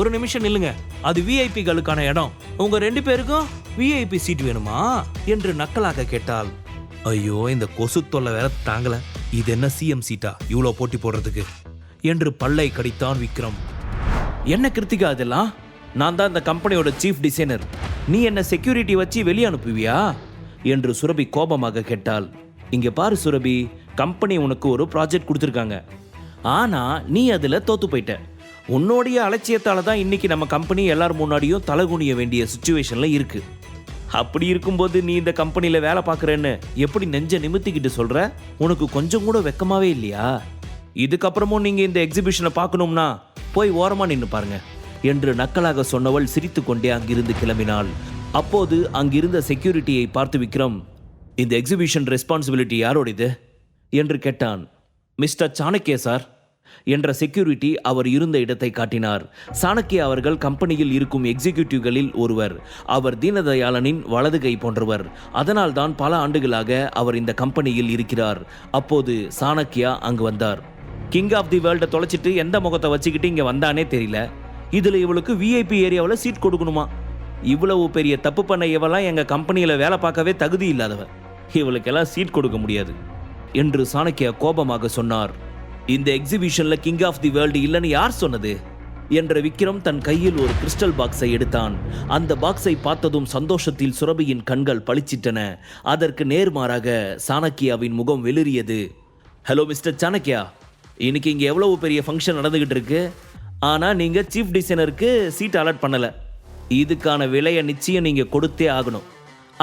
ஒரு நிமிஷம் நில்லுங்க. அது விஐபிகளுக்கான இடம். உங்க ரெண்டு பேருக்கும் விஐபி சீட் வேணுமா? என்று நக்கலாக கேட்டாள். ஐயோ இந்த கொசு தொல்லை வேற தாங்கல. இது என்ன சிஎம் சீட்டா? இவ்வளோ போட்டி போடுறதுக்கு. என்று பல்லை கடித்தான் விக்ரம். என்ன கிருத்திகா அதெல்லாம் நான் தான் இந்த கம்பெனியோட சீஃப் டிசைனர் நீ என்ன செக்யூரிட்டி வச்சு வெளியே அனுப்புவியா? என்று சுரபி கோபமாக கேட்டாள். இங்க பாரு சுரபி கம்பெனி உனக்கு ஒரு ப்ராஜெக்ட் கொடுத்துருக்காங்க. ஆனா நீ அதுல தோத்து போயிட்ட. உன்னோடைய அலட்சியத்தால தான் இன்னைக்கு நம்ம கம்பெனி எல்லார் முன்னாடியும் தலகுனிய வேண்டிய சுச்சுவேஷன்ல இருக்கு. அப்படி இருக்கும்போது நீ இந்த கம்பெனியில் வேலை பார்க்குறேன்னு எப்படி நெஞ்ச நிமித்திக்கிட்டு சொல்ற? உனக்கு கொஞ்சம் கூட வெக்கமாவே இல்லையா? இதுக்கப்புறமும் நீங்க இந்த எக்ஸிபிஷனை பார்க்கணும்னா போய் ஓரமா நின்று பாருங்க. என்று நக்கலாக சொன்னவள் சிரித்துக்கொண்டே அங்கிருந்து கிளம்பினாள். அப்போது அங்கிருந்த செக்யூரிட்டியை பார்த்து விக்ரம் இந்த எக்ஸிபிஷன் ரெஸ்பான்சிபிலிட்டி யாரோடது? என்று கேட்டான். Mister Chanakya sir. என்ற செக்யூரிட்டி அவர் இருந்த இடத்தை காட்டினார். சாணக்கியா அவர்கள் கம்பெனியில் இருக்கும் எக்ஸிகியூட்டிவ்களில் ஒருவர். அவர் தீனதயாளனின் வலது கை போன்றவர். அதனால்தான் பல ஆண்டுகளாக அவர் இந்த கம்பெனியில் இருக்கிறார். அப்போது சாணக்கியா அங்கு வந்தார். கிங் ஆஃப் தி வேர்ல்டை தொலைச்சிட்டு எந்த முகத்தை வச்சுக்கிட்டு இங்கே வந்தானே தெரியல. இதில் இவளுக்கு விஐபி ஏரியாவில் சீட் கொடுக்கணுமா? இவ்வளவு பெரிய தப்பு பண்ண இவெல்லாம் எங்கள் கம்பெனியில் வேலை பார்க்கவே தகுதி இல்லாதவ. இவளுக்கெல்லாம் சீட் கொடுக்க முடியாது. என்று சாணக்கியா கோபமாக சொன்னார். இந்த எக்ஸிபிஷன்ல கிங் ஆஃப் தி வேர்ல்டு இல்லைன்னு யார் சொன்னது? என்ற விக்ரம் தன் கையில் ஒரு கிறிஸ்டல் பாக்ஸை எடுத்தான். அந்த பாக்ஸை பார்த்ததும் சந்தோஷத்தில் சுரபியின் கண்கள் பளிச்சிட்டன. அதற்கு நேர்மாறாக சாணக்கியாவின் முகம் வெளிரியது ஹலோ மிஸ்டர் சாணக்கியா. இன்னைக்கு இங்கே எவ்வளவு பெரிய ஃபங்க்ஷன் நடந்துகிட்டு இருக்கு? ஆனால் நீங்கள் சீஃப் டிசைனருக்கு சீட் அலாட் பண்ணலை. இதுக்கான விலையை நிச்சயம் நீங்கள் கொடுத்தே ஆகணும்.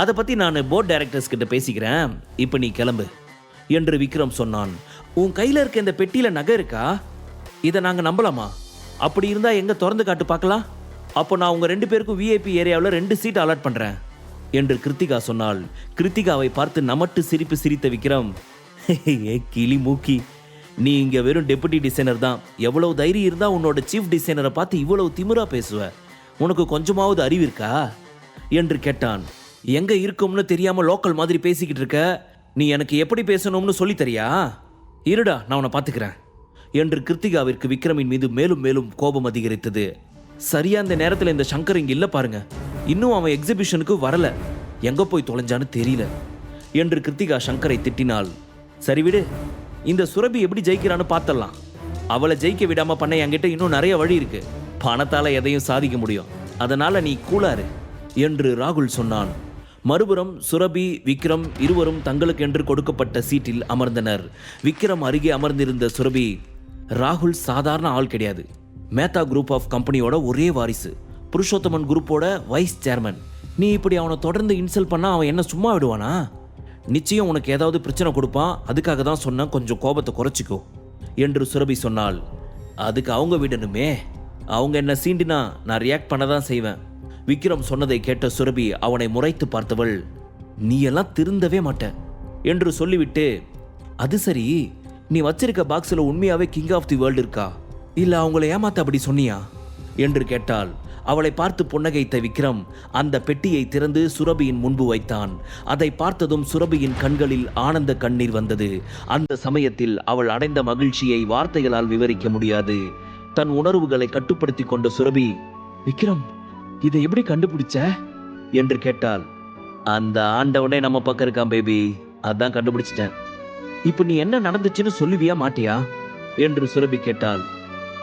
அதை பற்றி நான் போர்ட் டைரக்டர்ஸ் கிட்ட பேசிக்கிறேன். இப்போ நீ கிளம்பு. என்று விக்ரம் சொன்னான். உன் கையில் இருக்க இந்த பெட்டியில் நகை இருக்கா? இதை நாங்கள் நம்பலாமா? அப்படி இருந்தால் எங்கே திறந்து காட்டு பார்க்கலாம்? அப்போ நான் உங்கள் ரெண்டு பேருக்கும் விஐபி ஏரியாவில் ரெண்டு சீட் அலாட் பண்ணுறேன் என்று கிருத்திகா சொன்னாள். கிருத்திகாவை பார்த்து நமட்டு சிரிப்பு சிரித்த விக்ரம் ஏ கிளி மூக்கி நீ இங்க வெறும் டெபுட்டி டிசைனர் தான். எவ்வளவு தைரியம் இருந்தா உன்னோட சீஃப் டிசைனரை பார்த்து இவ்வளவு திமிராக பேசுவ? உனக்கு கொஞ்சமாவது அறிவு இருக்கா? என்று கேட்டான். எங்க இருக்கும்னு தெரியாம லோக்கல் மாதிரி பேசிக்கிட்டு இருக்க? நீ எனக்கு எப்படி பேசணும்னு சொல்லித் தரியா இருடா நான் உன்னை பார்த்துக்கிறேன். என்று கிருத்திகாவிற்கு விக்ரமின் மீது மேலும் மேலும் கோபம் அதிகரித்தது. சரியா அந்த நேரத்தில் இந்த சங்கர் இங்கே இல்லை பாருங்க. இன்னும் அவன் எக்ஸிபிஷனுக்கு வரல. எங்க போய் தொலைஞ்சான்னு தெரியல. என்று கிருத்திகா சங்கரை திட்டினாள். சரி விடு இந்த சுரபி எப்படி ஜெயிக்கிறான்னு பார்த்தலாம் அவளை ஜெயிக்க விடாம பண்ண என்கிட்ட இன்னும் நிறைய வழி இருக்கு. பணத்தால எதையும் சாதிக்க முடியும். அதனால நீ கூலாரு என்று ராகுல் சொன்னான். மறுபுறம் சுரபி விக்ரம் இருவரும் தங்களுக்கென்று கொடுக்கப்பட்ட சீட்டில் அமர்ந்தனர். விக்ரம் அருகே அமர்ந்திருந்த சுரபி ராகுல் சாதாரண ஆள் கிடையாது. மேத்தா குரூப் ஆஃப் கம்பெனியோட ஒரே வாரிசு. புருஷோத்தமன் குரூப்போட வைஸ் சேர்மன் நீ இப்படி அவனை தொடர்ந்து இன்சல்ட் பண்ணா அவன் என்ன சும்மா விடுவானா? நிச்சயம் உனக்கு ஏதாவது பிரச்சனை கொடுப்பான் அதுக்காக தான் சொன்னேன் கொஞ்சம் கோபத்தை குறைச்சிக்கோ என்று சுரபி சொன்னாள். அதுக்கு அவங்க விடணுமே. அவங்க என்ன சீண்டினா நான் ரியாக்ட் பண்ண தான் செய்வேன். விக்ரம் சொன்னதை கேட்ட சுரபி அவனை முறைத்து பார்த்தவள் நீ எல்லாம் திருந்தவே மாட்ட என்று சொல்லிவிட்டு அது சரி நீ வச்சிருக்க பாக்ஸில் உண்மையாவே கிங் ஆஃப் தி வேர்ல்டு இருக்கா? இல்லை அவங்கள ஏமாத்த அப்படி சொன்னியா? என்று கேட்டாள். அவளை பார்த்து புன்னகைத்த விக்ரம் அந்த பெட்டியை திறந்து சுரபியின் முன்பு வைத்தான். அதை பார்த்ததும் சுரபியின் கண்களில் ஆனந்த கண்ணீர் வந்தது. அந்த சமயத்தில் அவள் அடைந்த மகிழ்ச்சியை வார்த்தைகளால் விவரிக்க முடியாது. தன் உணர்வுகளை கட்டுப்படுத்தி கொண்ட சுரபி விக்ரம் இதை எப்படி கண்டுபிடிச்ச? என்று கேட்டாள். அந்த ஆண்டவனே நம்ம பக்கம் இருக்கான் பேபி. அதான் கண்டுபிடிச்சிட்டேன். இப்போ நீ என்ன நடந்துச்சுன்னு சொல்லுவியா மாட்டியா? என்று சுரபி கேட்டாள்.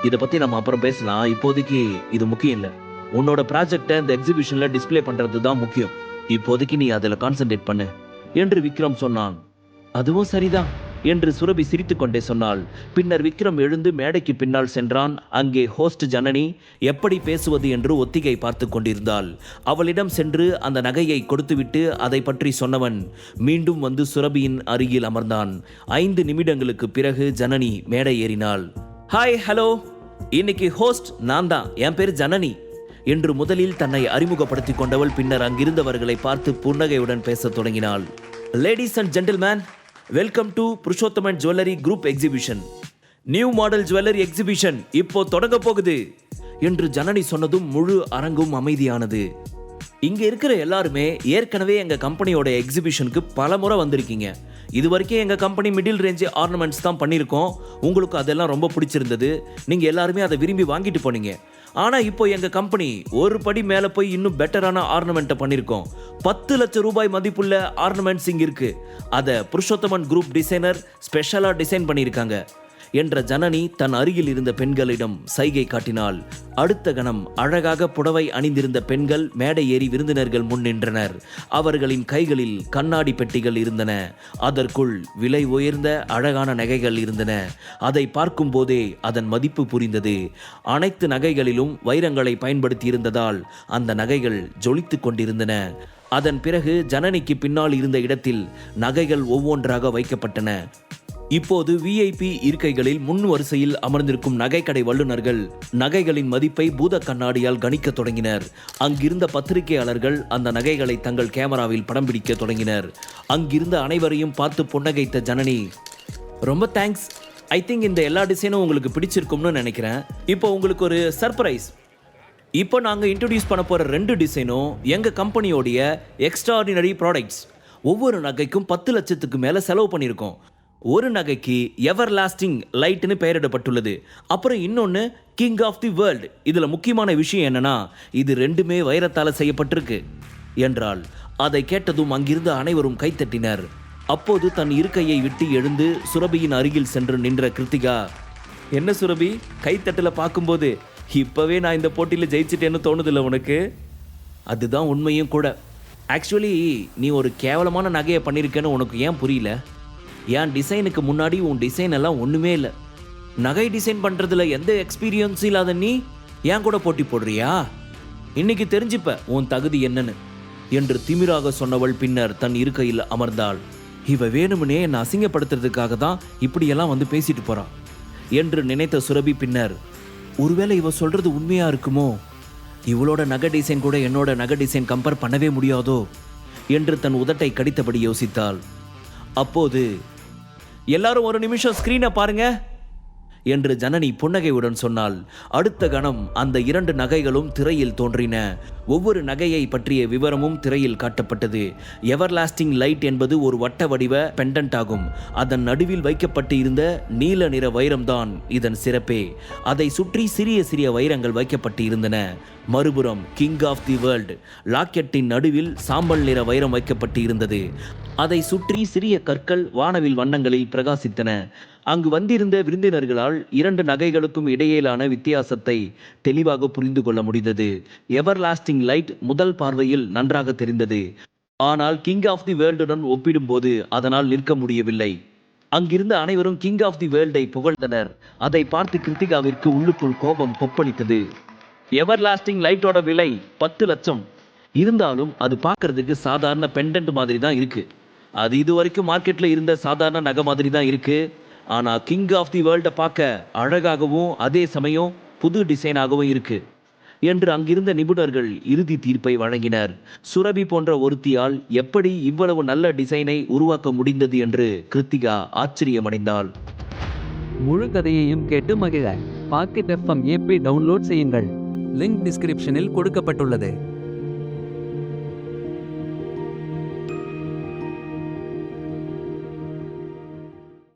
இதை பத்தி நம்ம அப்புறம் பேசலாம். இப்போதைக்கு இது முக்கியம் இல்லை. உன்னோட ப்ராஜெக்டை இந்த எக்ஸிபிஷன்ல டிஸ்ப்ளே பண்றது தான் முக்கியம். இப்போதைக்கு நீ அதில் கான்சென்ட்ரேட் பண்ணு என்று விக்ரம் சொன்னான். அதுவும் சரிதான். என்று சுரபி சிரித்துக்கொண்டே சொன்னாள். பின்னர் விக்ரம் எழுந்து மேடைக்கு பின்னால் சென்றான். அங்கே ஹோஸ்ட் ஜனனி எப்படி பேசுவது என்று ஒத்திகை பார்த்து கொண்டிருந்தாள். அவளிடம் சென்று அந்த நகையை கொடுத்துவிட்டு அதை பற்றி சொன்னவன் மீண்டும் வந்து சுரபியின் அருகில் அமர்ந்தான். ஐந்து நிமிடங்களுக்கு பிறகு ஜனனி மேடை ஏறினாள். ஹாய் ஹலோ இன்னைக்கு ஹோஸ்ட் நான் தான். என் பேர் ஜனனி என்று முதலில் தன்னை அறிமுகப்படுத்திக் கொண்டவள் பின்னர் அங்கிருந்தவர்களை பார்த்து புன்னகையுடன் பேசத் தொடங்கினாள். Ladies and gentlemen welcome to Purushothaman jewellery group exhibition new model jewellery exhibition இப்போ தொடங்க போகுது என்று ஜனனி சொன்னதும் முழு அரங்கும் அமைதியானது. இங்க இருக்கிற எல்லாருமே ஏற்கனவே எங்க கம்பெனியோட எக்ஸிபிஷனுக்கு பல முறை வந்திருக்கீங்க. இது வரைக்கும் எங்கள் கம்பெனி மிடில் ரேஞ்ச் ஆர்னமெண்ட்ஸ் தான் பண்ணியிருக்கோம். உங்களுக்கு அதெல்லாம் ரொம்ப பிடிச்சிருந்தது. நீங்கள் எல்லாருமே அதை விரும்பி வாங்கிட்டு போனீங்க. ஆனால் இப்போ எங்கள் கம்பெனி ஒரு படி மேலே போய் இன்னும் பெட்டரான ஆர்னமெண்ட்டை பண்ணியிருக்கோம் பத்து லட்சம் ரூபாய் மதிப்புள்ள ஆர்னமெண்ட்ஸ் இங்கே இருக்குது அதை புருஷோத்தமன் குரூப் டிசைனர் ஸ்பெஷலாக டிசைன் பண்ணியிருக்காங்க என்ற ஜனனி தன் அருகில் இருந்த பெண்களிடம் சைகை காட்டினாள். அடுத்த கணம் அழகாக புடவை அணிந்திருந்த பெண்கள் மேடை ஏறி விருந்தினர்கள் முன் நின்றனர். அவர்களின் கைகளில் கண்ணாடி பெட்டிகள் இருந்தன. அதற்குள் விலை உயர்ந்த அழகான நகைகள் இருந்தன. அதை பார்க்கும்போதே அதன் மதிப்பு புரிந்தது. அனைத்து நகைகளிலும் வைரங்களை பயன்படுத்தி இருந்ததால் அந்த நகைகள் ஜொலித்துக் கொண்டிருந்தன. அதன் பிறகு ஜனனிக்கு பின்னால் இருந்த இடத்தில் நகைகள் ஒவ்வொன்றாக வைக்கப்பட்டன. இப்போது விஐபி இருக்கைகளில் முன் வரிசையில் அமர்ந்திருக்கும் நகைக்கடை வல்லுநர்கள் நகைகளின் மதிப்பை பூத கண்ணாடியால் கணிக்க தொடங்கினர். அங்கிருந்த பத்திரிகையாளர்கள் அந்த நகைகளை தங்கள் கேமராவில் படம் பிடிக்க தொடங்கினர். அங்கிருந்த அனைவரையும் பார்த்து புன்னகைத்த ஜனனி ரொம்ப தேங்க்ஸ் ஐ திங்க் இந்த எல்லா டிசைனும் உங்களுக்கு பிடிச்சிருக்கும்னு நினைக்கிறேன். இப்போ உங்களுக்கு ஒரு சர்ப்ரைஸ் இப்போ நாங்கள் இன்ட்ரடியூஸ் பண்ண போகிற ரெண்டு டிசைனும் எங்கள் கம்பெனியோடைய எக்ஸ்ட்ராடினரி ப்ராடக்ட்ஸ் ஒவ்வொரு நகைக்கும் பத்து லட்சத்துக்கு மேலே செலவு பண்ணியிருக்கோம். ஒரு நகைக்கு எவர் லாஸ்டிங் லைட்னு பெயரிடப்பட்டுள்ளது. அப்புறம் இன்னொன்று கிங் ஆஃப் தி வேர்ல்டு இதில் முக்கியமான விஷயம் என்னன்னா இது ரெண்டுமே வைரத்தால் செய்யப்பட்டிருக்கு என்றால் அதை கேட்டதும் அங்கிருந்து அனைவரும் கைத்தட்டினர். அப்போது தன் இருக்கையை விட்டு எழுந்து சுரபியின் அருகில் சென்று நின்ற கிருத்திகா என்ன சுரபி கைத்தட்டல பார்க்கும்போது இப்போவே நான் இந்த போட்டியில் ஜெயிச்சிட்டேன்னு தோணுதில்ல உனக்கு? அதுதான் உண்மையும் கூட. ஆக்சுவலி நீ ஒரு கேவலமான நகையை பண்ணியிருக்கேன்னு உனக்கு ஏன் புரியல? என் டிசைனுக்கு முன்னாடி உன் டிசைன் எல்லாம் ஒன்றுமே இல்லை. நகை டிசைன் பண்ணுறதுல எந்த எக்ஸ்பீரியன்ஸும் இல்லாத நீ ஏன் கூட போட்டி போடுறியா? இன்னைக்கு தெரிஞ்சுப்ப உன் தகுதி என்னன்னு. என்று திமிராக சொன்னவள் பின்னர் தன் இருக்கையில் அமர்ந்தாள். இவ வேணும்னே என்னை அசிங்கப்படுத்துறதுக்காக தான் இப்படியெல்லாம் வந்து பேசிட்டு போறான் என்று நினைத்த சுரபி பின்னர் ஒருவேளை இவ சொல்றது உண்மையா இருக்குமோ? இவளோட நகை டிசைன் கூட என்னோட நகை டிசைன் கம்பேர் பண்ணவே முடியாதோ? என்று தன் உதட்டை கடித்தபடி யோசித்தாள். அப்போது எல்லாரும் ஒரு நிமிஷம் ஸ்க்ரீனை பாருங்கள் என்று ஜனனி புன்னகையுடன் சொன்னாள். அடுத்த கணம் அந்த இரண்டு நகைகளும் திரையில் தோன்றின. ஒவ்வொரு நகையை பற்றிய விவரமும் திரையில் காட்டப்பட்டது. எவர்லாஸ்டிங் லைட் என்பது ஒரு வட்ட வடிவ பெண்டன்ட் ஆகும். அதன் நடுவில் வைக்கப்பட்டு இருந்த நீல நிற வைரம்தான் இதன் சிறப்பே. அதை சுற்றி சிறிய சிறிய வைரங்கள் வைக்கப்பட்டு இருந்தன. மறுபுறம் கிங் ஆஃப் தி வேர்ல்ட் லாக்கெட்டின் நடுவில் சாம்பல் நிற வைரம் வைக்கப்பட்டு இருந்தது. அதை சுற்றி சிறிய கற்கள் வானவில் வண்ணங்களில் பிரகாசித்தன. அங்கு வந்திருந்த விருந்தினர்களால் இரண்டு நகைகளுக்கும் இடையிலான வித்தியாசத்தை தெளிவாக புரிந்து கொள்ள முடிந்தது. எவர் லாஸ்டிங் லைட் முதல் பார்வையில் நன்றாக தெரிந்தது. ஆனால் கிங் ஆஃப் தி வேர்ல்டுடன் ஒப்பிடும்போது அதனால் நிற்க முடியவில்லை. அங்கிருந்த அனைவரும் கிங் ஆஃப் தி வேர்ல்டை புகழ்ந்தனர். அதை பார்த்து கிருத்திகாவிற்கு உள்ளுக்குள் கோபம் கொப்பளித்தது. எவர்லாஸ்டிங் லைட்டோட விலை பத்து லட்சம். இருந்தாலும் அது பார்க்கறதுக்கு சாதாரண பெண்டன்ட் மாதிரி தான் இருக்கு. அது இது வரைக்கும் மார்க்கெட்ல இருந்த சாதாரண நகை மாதிரி தான் இருக்குது ஆனா கிங் ஆஃப் தி வேர்ல்டை பார்க்க அழகாகவும் அதே சமயம் புது டிசைனாகவும் இருக்கு. என்று அங்கிருந்த நிபுணர்கள் இறுதி தீர்ப்பை வழங்கினர். சுரபி போன்ற ஒருத்தியால் எப்படி இவ்வளவு நல்ல டிசைனை உருவாக்க முடிந்தது என்று கிருத்திகா ஆச்சரியமடைந்தாள். முழு கதையையும் கேட்டு மகிழ. பாக்கெட் எஃப்எம் ஏபி டவுன்லோட் செய்யுங்கள். லிங்க் டிஸ்கிரிப்ஷனில் கொடுக்கப்பட்டுள்ளது.